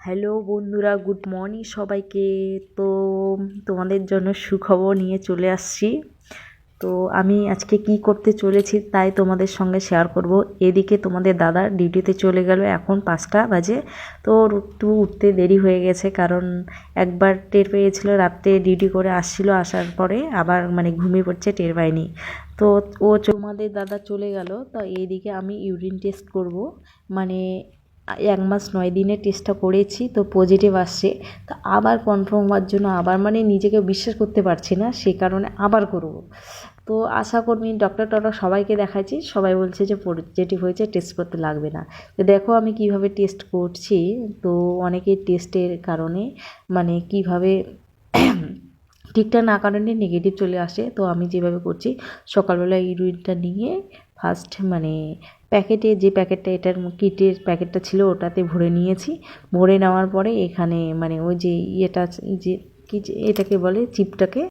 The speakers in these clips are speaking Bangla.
হ্যালো বন্ধুরা, গুড মর্নিং সবাইকে। তো তোমাদের জন্য সুখবর নিয়ে চলে আসছি। তো আমি আজকে কি করতে চলেছি তাই তোমাদের সঙ্গে শেয়ার করব। এদিকে তোমাদের দাদা ডিউটিতে চলে গেল, এখন পাঁচটা বাজে। তো একটু উঠতে দেরি হয়ে গেছে, কারণ একবার টের পেয়েছিল, রাত্রে ডিউটি করে আসছিল, আসার পরে আবার মানে ঘুমিয়ে পড়ছে, টের পায়নি তো ও তোমাদের দাদা চলে গেল, তো এইদিকে আমি ইউরিন টেস্ট করব। মানে এক মাস নয় দিনে টেস্টটা করেছি, তো পজিটিভ আসছে। তো আবার কনফার্ম হওয়ার জন্য আবার মানে নিজেকে বিশ্বাস করতে পারছি না, সে কারণে আবার করব। তো আশাকর্মী ডক্টর টক্টর সবাইকে দেখাচ্ছি, সবাই বলছে যে পজিটিভ হয়েছে টেস্ট করতে লাগবে না। তো দেখো আমি কীভাবে টেস্ট করছি, তো অনেকে টেস্টের কারণে মানে কীভাবে ঠিকঠাক না কারণে নেগেটিভ চলে আসে। তো আমি যেভাবে করছি, সকালবেলা এই ইউরিনটা নিয়ে ফার্স্ট মানে প্যাকেটে যে প্যাকেটটা এটার কিটের প্যাকেটটা ছিল ওটাতে ভরে নিয়েছি। ভরে নেওয়ার পরে এখানে মানে ওই যে ইয়েটা যে কী এটাকে বলে চিপটাকে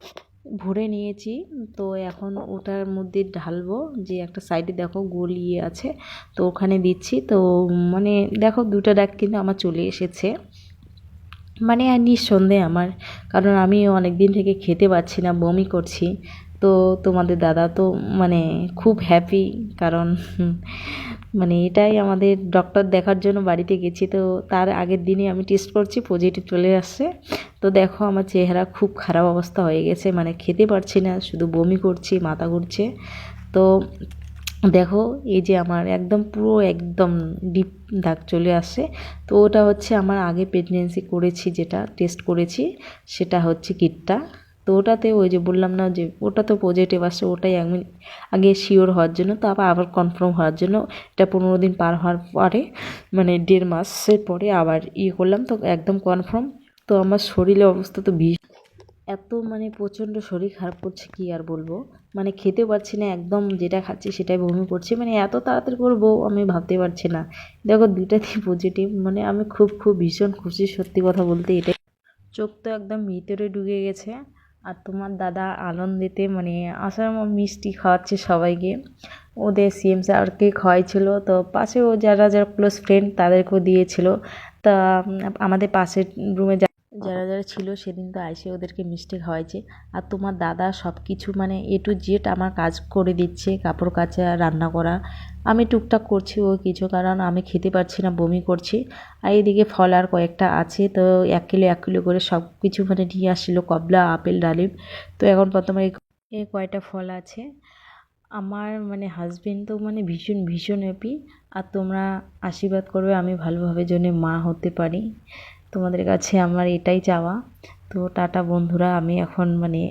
ভরে নিয়েছি। তো এখন ওটার মধ্যে ঢালবো, যে একটা সাইডে দেখো গোল ইয়ে আছে, তো ওখানে দিচ্ছি। তো মানে দেখো দুটো ডাক কিন্তু আমার চলে এসেছে। মানে আর নিঃসন্দেহে আমার। কারণ আমি অনেক দিন থেকে খেতে পারছি না, বমি করছি। তো তোমাদের দাদা তো মানে খুব হ্যাপি কারণ মানে এটাই আমাদের ডক্টর দেখার জন্য বাড়িতে গেছি। তো তার আগের দিনই আমি টেস্ট করছি পজিটিভ চলে আসছে। তো দেখো আমার চেহারা খুব খারাপ অবস্থা হয়ে গেছে মানে খেতে পারছি না, শুধু বমি করছি, মাথা ঘুরছে। তো দেখো, এই যে আমার একদম পুরো একদম ডিপ দাগ চলে আসছে তো ওটা হচ্ছে আমার আগে প্রেগনেন্সি করেছি যেটা টেস্ট করেছি, সেটা হচ্ছে কিটটা। তো ওটাতে ওই যে বললাম না যে ওটা তো পজিটিভ আসছে ওটাই আমি আগে শিওর হওয়ার জন্য, তো আবার আবার কনফার্ম হওয়ার জন্য। এটা পনেরো দিন পার হওয়ার পরে মানে দেড় মাসের পরে আবার ইয়ে করলাম, তো একদম কনফার্ম তো আমার শরীরের অবস্থা তো ভীষণ এত মানে প্রচণ্ড শরীর খারাপ করছে, কি আর বলব? মানে খেতে পারছি না, একদম যেটা খাচ্ছি সেটাই বমি করছি। মানে এত তাড়াতাড়ি করব, আমি ভাবতে পারছি না। দেখো দুইটাতেই পজিটিভ মানে আমি খুব খুব ভীষণ খুশি, সত্যি কথা বলতে এটাই। চোখ তো একদম ভিতরে ঢুকে গেছে। আর তোমার দাদা আনন্দেতে মানে আসার মিষ্টি খাওয়াচ্ছে সবাইকে। ওদের সিএম স্যারকে খাওয়াইছিল। তো পাশে ও যারা যারা ক্লোজ ফ্রেন্ড তাদেরকেও দিয়েছিল। তা, আমাদের পাশের রুমে যারা যারা ছিল সেদিন তো আইসে ওদেরকে মিষ্টি খাওয়াইছে। আর তোমার দাদা সব কিছু মানে এ টু জেড আমার কাজ করে দিচ্ছে কাপড় কাচা রান্না করা। আমি টুকটাক করছি ও কিছু কারণ আমি খেতে পারছি না বমি করছি। আর এদিকে ফল আর কয়েকটা আছে তো এক কিলো এক কিলো করে সব কিছু মানে নিয়ে আসছিল কবলা আপেল ডালিম। তো এখন প্রথমে এই কয়টা ফল আছে। আমার মানে হাজবেন্ড তো মানে ভীষণ ভীষণ হ্যাপি আর তোমরা আশীর্বাদ করবে আমি ভালোভাবে জন্য মা হতে পারি। তোমাদের কাছে আমার এটাই চাওয়া। তো টাটা বন্ধুরা আমি এখন মানে